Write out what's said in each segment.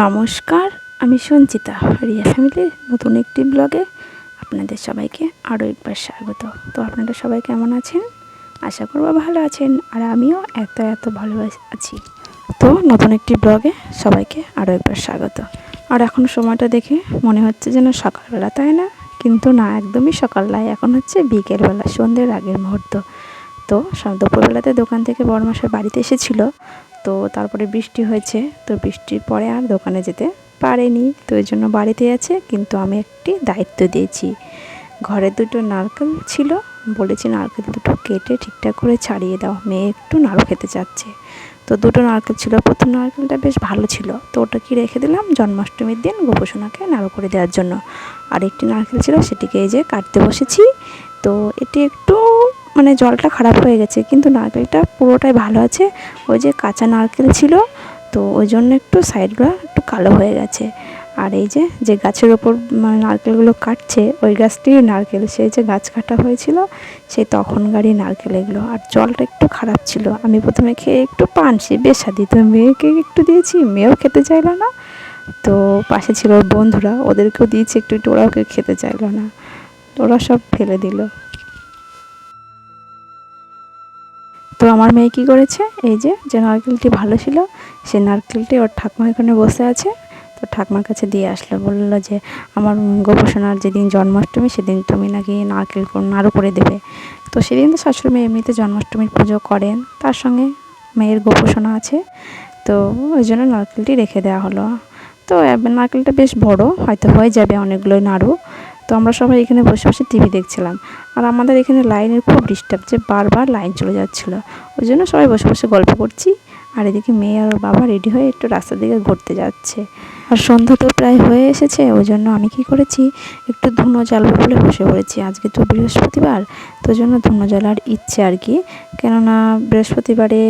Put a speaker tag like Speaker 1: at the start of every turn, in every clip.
Speaker 1: নমস্কার, আমি সঞ্চিতা, রিয়া ফ্যামিলির নতুন একটি ব্লগে আপনাদের সবাইকে আরও একবার স্বাগত। তো আপনারা সবাই কেমন আছেন? আশা করব ভালো আছেন, আর আমিও এত এত ভালো আছি। তো নতুন একটি ব্লগে সবাইকে আরও একবার স্বাগত। আর এখন সময়টা দেখে মনে হচ্ছে যেন সকালবেলা, তাই না? কিন্তু না, একদমই সকালবেলায় এখন হচ্ছে বিকেলবেলা, সন্ধ্যের আগের মুহূর্ত। তো দুপুরবেলাতে দোকান থেকে বড় মাসের বাড়িতে এসেছিল তো তারপরে বৃষ্টি হয়েছে, তো বৃষ্টির পরে আর দোকানে যেতে পারেনি। তো ওই জন্য বাড়িতে আছে, কিন্তু আমি একটি দায়িত্ব দিয়েছি। ঘরে দুটো নারকেল ছিল, বলেছি নারকেল দুটো কেটে ঠিকঠাক করে ছাড়িয়ে দাও, মেয়ে একটু নাড়ু খেতে চাচ্ছে। তো দুটো নারকেল ছিল, প্রথম নারকেলটা বেশ ভালো ছিল। তো ওটা কি রেখে দিলাম? জন্মাষ্টমীর দিন গোপোষণাকে নাড়ু করে দেওয়ার জন্য। আর একটি নারকেল ছিল, সেটিকে এই যে কাটতে বসেছি। তো এটি একটু মানে জলটা খারাপ হয়ে গেছে, কিন্তু নারকেলটা পুরোটাই ভালো আছে। ওই যে কাঁচা নারকেল ছিল, তো ওই জন্য একটু সাইডগুলো একটু কালো হয়ে গেছে। আর এই যে যে গাছের ওপর মানে নারকেলগুলো কাটছে, ওই গাছটির নারকেল, সেই যে গাছ কাটা হয়েছিল, সেই তখনকারই নারকেল এগুলো। আর জলটা একটু খারাপ ছিল। আমি প্রথমে খেয়ে একটু পানসি বেশ স্বাদি তো মেয়েকে একটু দিয়েছি, মেয়েও খেতে চাইলো না। তো পাশে ছিল বন্ধুরা, ওদেরকেও দিয়েছি, একটু একটু, ওরাও খেতে চাইলো না। ওরা সব ফেলে দিল। তো আমার মেয়ে কী করেছে? এই যে যে নারকেলটি ভালো ছিল, সে নারকেলটি ওর ঠাকুমা এখানে বসে আছে। তো ঠাকুমার কাছে দিয়ে আসলো, বলল যে, আমার গোপোষণার যেদিন জন্মাষ্টমী, সেদিন তুমি নাকি নারকেল নাড়ু করে দেবে। তো সেদিন তো শাশুড়ি মেয়ে এমনিতে জন্মাষ্টমীর পুজো করেন। তার সঙ্গে মেয়ের গোপোষণা আছে। তো ওই জন্য নারকেলটি রেখে দেওয়া হলো। তো নারকেলটা বেশ বড়, হয়তো হয়ে যাবে অনেকগুলো নাড়ু। তো আমরা সবাই এখানে বসে বসে টিভি দেখছিলাম। আর আমাদের এখানে লাইনের খুব ডিস্টার্ব যে বারবার লাইন চলে যাচ্ছিল। ওই জন্য সবাই বসে বসে গল্প করছি। আর এদিকে মেয়ে আর বাবা রেডি হয়ে একটু রাস্তার দিকে ঘুরতে যাচ্ছে। আর সন্ধ্যা তো প্রায় হয়ে এসেছে, ওই জন্য আমি কি করেছি? একটু ধুনো জ্বালবো বলে বসে পড়েছি। আজকে তো বৃহস্পতিবার, তো জন্য ধুনো জ্বালার ইচ্ছে আর কি। কেননা বৃহস্পতিবারে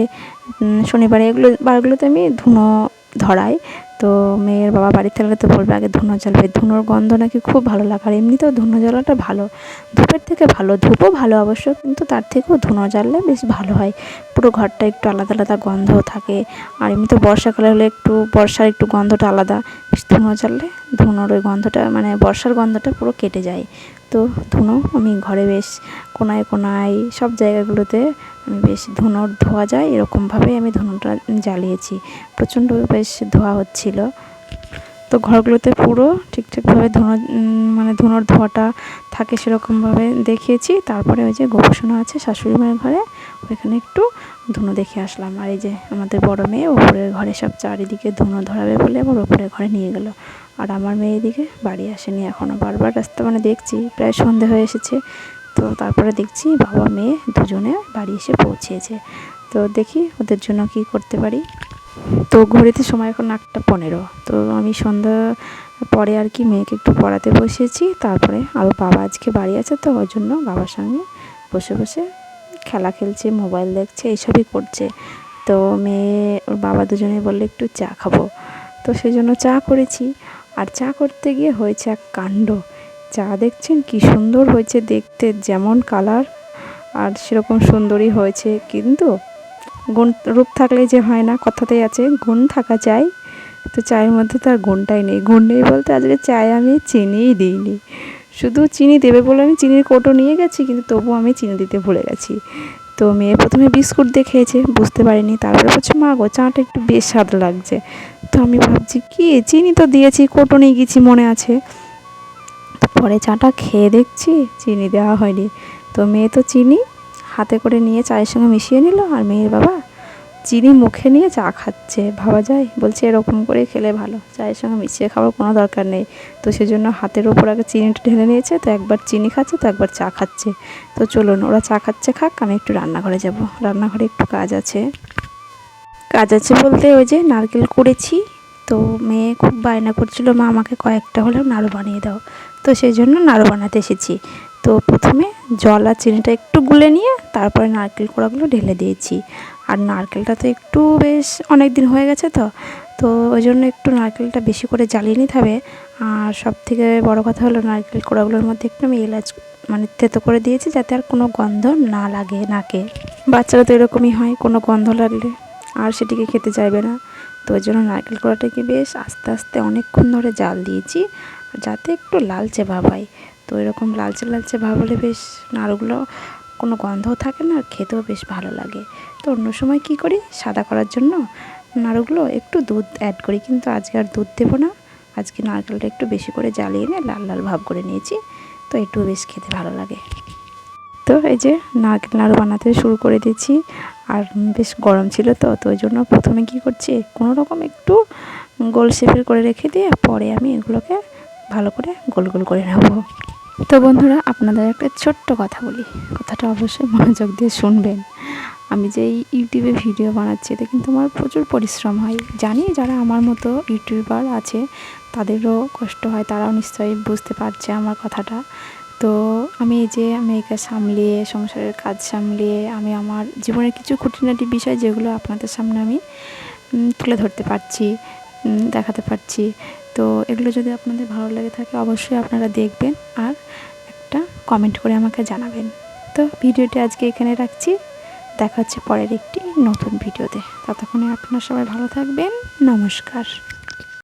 Speaker 1: শনিবারে এগুলো, বারগুলোতে আমি ধুনো ধরাই তো মেয়ের বাবা বাড়িতে থাকলে তো বলবে আগে ধুনো জ্বালবে। ধুনোর গন্ধ নাকি খুব ভালো লাগে। আর এমনিতেও ধুনো জ্বালাটা ভালো। ধূপের থেকে ভালো। ধূপও ভালো অবশ্য, কিন্তু তার থেকেও ধুনো জ্বাললে বেশ ভালো হয়। পুরো ঘরটা একটু আলাদা আলাদা গন্ধ থাকে। আর এমনিতে বর্ষাকালে হলে একটু, বর্ষার একটু গন্ধটা আলাদা। বেশ ধুনো জ্বাললে ধুনোর ওই গন্ধটা মানে বর্ষার গন্ধটা পুরো কেটে যায়। তো ধুনো, আমি ঘরে বেশ কোনায় কোনায় সব জায়গাগুলোতে আমি বেশ ধুনোর ধোয়া যায়, এরকমভাবে আমি ধুনোটা জ্বালিয়েছি। প্রচণ্ড বেশ ধোয়া হচ্ছিল। তো ঘরগুলোতে পুরো ঠিকঠাকভাবে ধুনো মানে ধুনোর ধোয়াটা থাকে সেরকমভাবে দেখিয়েছি। তারপরে ওই যে গোপোষণা আছে শাশুড়ি মায়ের ঘরে, ওইখানে একটু ধুনো দেখে আসলাম। আর এই যে আমাদের বড় মেয়ে, ওপরের ঘরে সব চারিদিকে ধুনো ধরাবে বলে আবার ওপরের ঘরে নিয়ে গেল। আর আমার মেয়ে এদিকে বাড়ি আসেনি এখনও বারবার রাস্তা মানে দেখছি, প্রায় সন্ধে হয়ে এসেছে। তো তারপরে দেখছি বাবা, মেয়ে দুজনে বাড়ি এসে পৌঁছেছে। তো দেখি ওদের জন্য কি করতে পারি। তো ঘড়িতে সময় এখন আটটা পনেরো। তো আমি সন্ধ্যা পরে আর কি মেয়েকে একটু পড়াতে বসেছি তারপরে আরও বাবা আজকে বাড়ি আছে তো ওই জন্য বাবার সঙ্গে বসে বসে খেলা খেলছে, মোবাইল দেখছে, এইসবই করছে। তো মেয়ে, ওর বাবা দুজনে বললে একটু চা খাব। তো সেই জন্য চা করেছি। আর চা করতে গিয়ে হয়েছে এক কাণ্ড। চা দেখছেন কি সুন্দর হয়েছে দেখতে, যেমন কালার, আর সেরকম সুন্দরই হয়েছে। কিন্তু গুণ, রূপ থাকলেই যে হয় না, কথাতেই আছে, গুণ থাকা চাই। তো চায়ের মধ্যে তার গুণটাই নেই। গুণ নেই বলতে আজকে চায়ে আমি চিনিই দিইনি। শুধু চিনি দেবে বলে আমি চিনির কোটো নিয়ে গেছি, কিন্তু তবু আমি চিনি দিতে ভুলে গেছি। তো মেয়ে প্রথমে বিস্কুট দিয়ে খেয়েছে, বুঝতে পারিনি। তারপরে বলছে, মা গো, চাটা একটু বেশ স্বাদ লাগছে। তো আমি ভাবছি, কি? চিনি তো দিয়েছি, কোটো নিয়ে গেছি মনে আছে। পরে চাটা খেয়ে দেখছি, চিনি দেওয়া হয়নি। তো মেয়ে তো চিনি, হাতে করে নিয়ে চায়ের সঙ্গে মিশিয়ে নিল, আর মেয়ের বাবা চিনি মুখে নিয়ে চা খাচ্ছে। ভাবা যায়? বলছে, এরকম করে খেলে ভালো। চায়ের সঙ্গে মিশিয়ে খাওয়ার কোনো দরকার নেই। তো সেজন্য হাতের ওপর আগে চিনিটা ঢেলে নিয়েছে, তো একবার চিনি খাচ্ছে, তো একবার চা খাচ্ছে। তো চলুন, ওরা চা খাচ্ছে খাক, আমি একটু রান্নাঘরে যাব। রান্নাঘরে একটু কাজ আছে। কাজ আছে বলতে ওই যে নারকেল করেছি তো মেয়ে খুব বায়না করছিল, মা, আমাকে কয়েকটা হলেও নাড়ু বানিয়ে দাও। তো সেই জন্য নাড়ু বানাতে এসেছি। তো প্রথমে জল আর চিনিটা একটু গুলে নিয়ে, তারপরে নারকেল কোড়াগুলো ঢেলে দিয়েছি। আর নারকেলটা তো একটু বেশ অনেক দিন হয়ে গেছে তো তো ওই জন্য একটু নারকেলটা বেশি করে জ্বালিয়ে নিতে হবে। আর সব থেকে বড়ো কথা হলো নারকেল কোড়াগুলোর মধ্যে একটু আমি এলাচ মানে থেতো করে দিয়েছি যাতে আর কোনো গন্ধ না লাগে নাকে। বাচ্চারা তো এরকমই হয়, কোনো গন্ধ লাগলে আর সেটিকে খেতে চাইবে না। তো ওই জন্য নারকেল কোড়াটাকে বেশ আস্তে আস্তে অনেকক্ষণ ধরে জাল দিয়েছি, যাতে একটু লালচে ভাব হয়। তো এরকম লালচে লালচে ভাব হলে বেশ নাড়ুগুলো কোনো গন্ধও থাকে না খেতেও বেশ ভালো লাগে। তো অন্য সময় কী করি? সাদা করার জন্য নাড়ুগুলো একটু দুধ অ্যাড করি, কিন্তু আজকে আর দুধ দেবো না। আজকে নারকেলটা একটু বেশি করে জ্বালিয়ে নিয়ে লাল লাল ভাব করে নিয়েছি, তো একটু বেশ খেতে ভালো লাগে। তো এই যে নারকেল নাড়ু বানাতে শুরু করে দিয়েছি, আর বেশ গরম ছিল তো তো ওই জন্য প্রথমে কী করছি, কোনো রকম একটু গোল শেপের করে রেখে দিয়ে পরে আমি এগুলোকে ভালো করে গোল গোল করে নেব। তো বন্ধুরা, আপনাদের একটা ছোট্ট কথা বলি। কথাটা অবশ্যই মনোযোগ দিয়ে শুনবেন। আমি যে ইউটিউবে ভিডিও বানাচ্ছি, এতে কিন্তু আমার প্রচুর পরিশ্রম হয়। জানি যারা আমার মতো ইউটিউবার আছে, তাদেরও কষ্ট হয়, তারাও নিশ্চয়ই বুঝতে পারছে আমার কথাটা। তো আমি এই যে আমি মেয়েকে সামলিয়ে, সংসারের কাজ সামলিয়ে, আমি আমার জীবনের কিছু খুঁটিনাটি বিষয় যেগুলো আপনাদের সামনে আমি তুলে ধরতে পারছি দেখাতে পারছি। তো এগুলো যদি আপনাদের ভালো লেগে থাকে, অবশ্যই আপনারা দেখবেন। আর কমেন্ট করে আমাকে জানাবেন। তো ভিডিওটি আজকে এখানে রাখছি। দেখা হচ্ছে পরের একটি নতুন ভিডিওতে। ততক্ষণে আপনার সবাই ভালো থাকবেন। নমস্কার।